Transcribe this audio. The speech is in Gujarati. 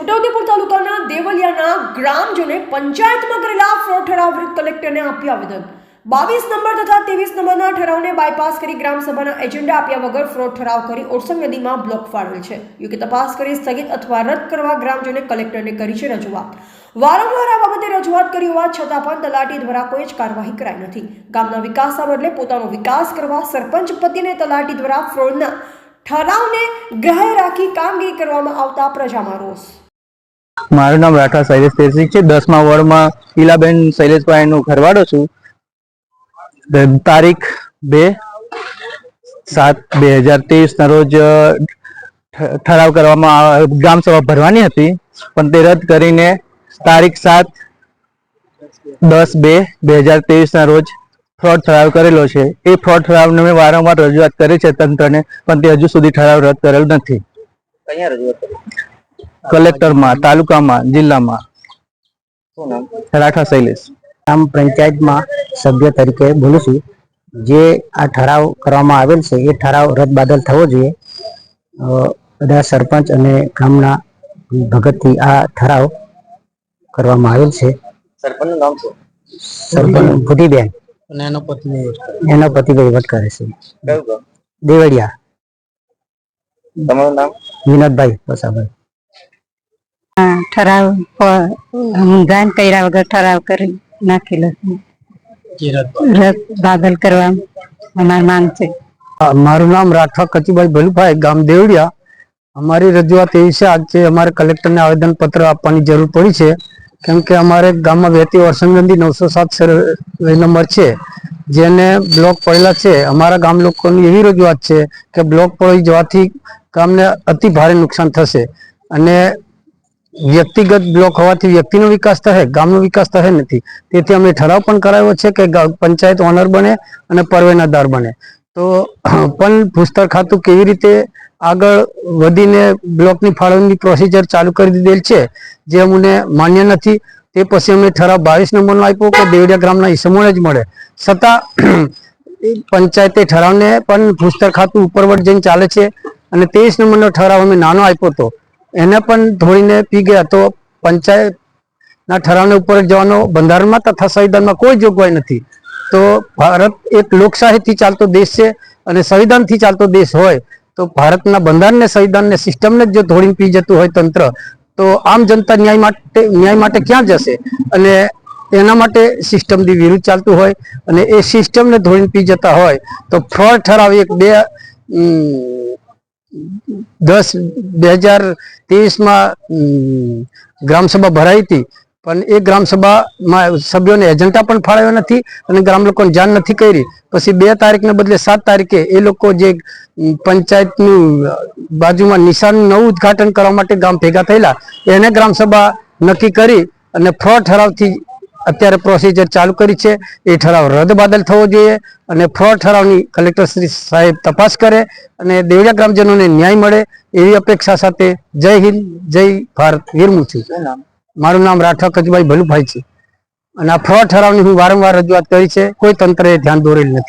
છોટાઉદેપુર તાલુકાના દેવલિયાના ગ્રામજોને પંચાયતમાં કરેલા ફ્રોડ ઠરાવ વિરુદ્ધ કલેક્ટરને આપ્યું આવેદન. બાવીસ નંબર તથા ત્રેવીસ નંબરના ઠરાવને બાયપાસ કરી ગ્રામસભાના એજન્ડા આપ્યા વગર ફ્રોડ ઠરાવ કરી ઓરસંગ નદીમાં બ્લોક ફાળવેલ છે. યોગ્ય તપાસ કરી સ્થગિત અથવા રદ કરવા ગ્રામજોને કલેક્ટરને કરી છે રજૂઆત. વારંવાર આ બાબતે રજૂઆત કરી હોવા છતાં પણ તલાટી દ્વારા કોઈ જ કાર્યવાહી કરાઈ નથી. ગામના વિકાસના બદલે પોતાનો વિકાસ કરવા સરપંચ પતિને તલાટી દ્વારા ફ્રોડના ઠરાવને ગ્રહે રાખી કામગીરી કરવામાં આવતા પ્રજામાં રોષ. મારું નામ રાઠવા શૈલેષ તેરસિંહ છે. દસમા વોર્ડમાં ઈલાબેન શૈલેષભાઈનો ઘરવાળો છું. તારીખ બે સાત બે હજાર ના રોજ ઠરાવ કરવામાં ગ્રામ ગ્રામસભા ભરવાની હતી. પણ તે રદ કરીને તારીખ સાત દસ બે બે હજાર ના રોજ ફ્રોડ ઠરાવ કરેલો છે. એ ફ્રોડ ઠરાવને મેં વારંવાર રજૂઆત કરી છે તંત્રને, પણ તે હજુ સુધી ઠરાવ રદ કરેલ નથી? કલેક્ટરમાં તાલુકામાં જિલ્લામાં? શું શૈલેષ. ગ્રામ પંચાયતમાં સભ્ય તરીકે બોલું છું. જે આ ઠરાવ કરવામાં આવેલ છે એ ઠરાવ રદ બાદલ થવો જોઈએ. બધા સરપંચ અને ગામના ભગતથી આ ઠરાવ કરવામાં આવેલ છે. સરપંચનું નામ શું? સરપંચ ભૂટીબેન. અને એનો પત્ની એનો પતિ વહીવટ કરે છે. કયું દેવળિયા. તમારું નામ? વિનોદભાઈ વસાભાઈ હા, ઠરાવ ઊંધાન કર્યા વગર ઠરાવ કરી નાખેલો છે. રદ બાદલ કરવા અમારી માંગ છે. મારું નામ રાઠવા કચુભાઈ ભલુભાઈ ગામ દેવડિયા. અમારી રજૂઆત એવી છે આજે અમારે કલેક્ટરને આવેદન પત્ર આપવાની જરૂર પડી છે કેમ કે અમારે ગામમાં વહેતી વર્ષન નવસો સાત સર્વે નંબર છે જેને બ્લોક પડેલા છે. અમારા ગામ લોકોની એવી રજૂઆત છે કે બ્લોક પડી જવાથી ગામને અતિ ભારે નુકસાન થશે. અને વ્યક્તિગત બ્લોક હોવાથી વ્યક્તિનો વિકાસ થશે, ગામનો વિકાસ થશે નથી. તેથી અમે ઠરાવ પણ કરાવ્યો છે કે પંચાયત ઓનર બને અને પરવેનાદાર બને. તો પણ ભૂસ્તર ખાતું કેવી રીતે આગળ વધીને બ્લોકની ફાળવણીની પ્રોસિજર ચાલુ કરી દીધેલ છે, જે અમને માન્ય નથી. તે પછી અમે ઠરાવ બાવીસ નંબરનો આપ્યો કે દેવડિયા ગ્રામના ઈસમોને જ મળે. છતાં પંચાયતે ઠરાવને પણ ભૂસ્તર ખાતું ઉપરવટ જઈને ચાલે છે અને ત્રેવીસ નંબરનો ઠરાવ અમે નાનો આપ્યો હતો. એને પણ ધોળીને પી ગયા તો પંચાયત ના ઠરાવને ઉપર જવાનો બંધારણમાં તથા સંવિધાનમાં કોઈ જોગવાઈ નથી. તો ભારત એક લોકશાહીથી ચાલતો દેશ છે અને સંવિધાનથી ચાલતો દેશ હોય, તો ભારતના બંધારણને, સંવિધાનને, સિસ્ટમને જ ધોળીને પી જતું હોય તંત્ર, તો આમ જનતા ન્યાય માટે ન્યાય માટે ક્યાં જશે? અને એના માટે સિસ્ટમથી વિરુદ્ધ ચાલતું હોય અને એ સિસ્ટમને ધોળીને પી જતા હોય, તો ફ્રોડ ઠરાવ એક બે દસ, બે હજાર ત્રેવીસમાં ગ્રામસભા ભરાઈ હતી. પણ એ ગ્રામસભામાં સભ્યોને એજન્ડા પણ ફાળવ્યો નથી અને ગ્રામ લોકોને જાણ નથી કરી. પછી બે તારીખને બદલે સાત તારીખે એ લોકો જે પંચાયતનું બાજુમાં નિશાનનું નવું ઉદ્ઘાટન કરવા માટે ગામ ભેગા થયેલા, એને ગ્રામસભા નક્કી કરી અને ફ્રોડ ઠરાવથી અત્યારે પ્રોસિજર ચાલુ કરી છે. એ ઠરાવ રદ બાદલ થવો જોઈએ અને ફ્રોડ ઠરાવની કલેક્ટર શ્રી સાહેબ તપાસ કરે અને દેવડા ગ્રામજનોને ન્યાય મળે એવી અપેક્ષા સાથે જય હિન્દ જય ભારત વિરમું છું મારું નામ રાઠવા કચુભાઈ ભલુભાઈ છે. અને આ ફ્રોડ ઠરાવની હું વારંવાર રજૂઆત કરી છે. કોઈ તંત્રએ ધ્યાન દોરેલ નથી.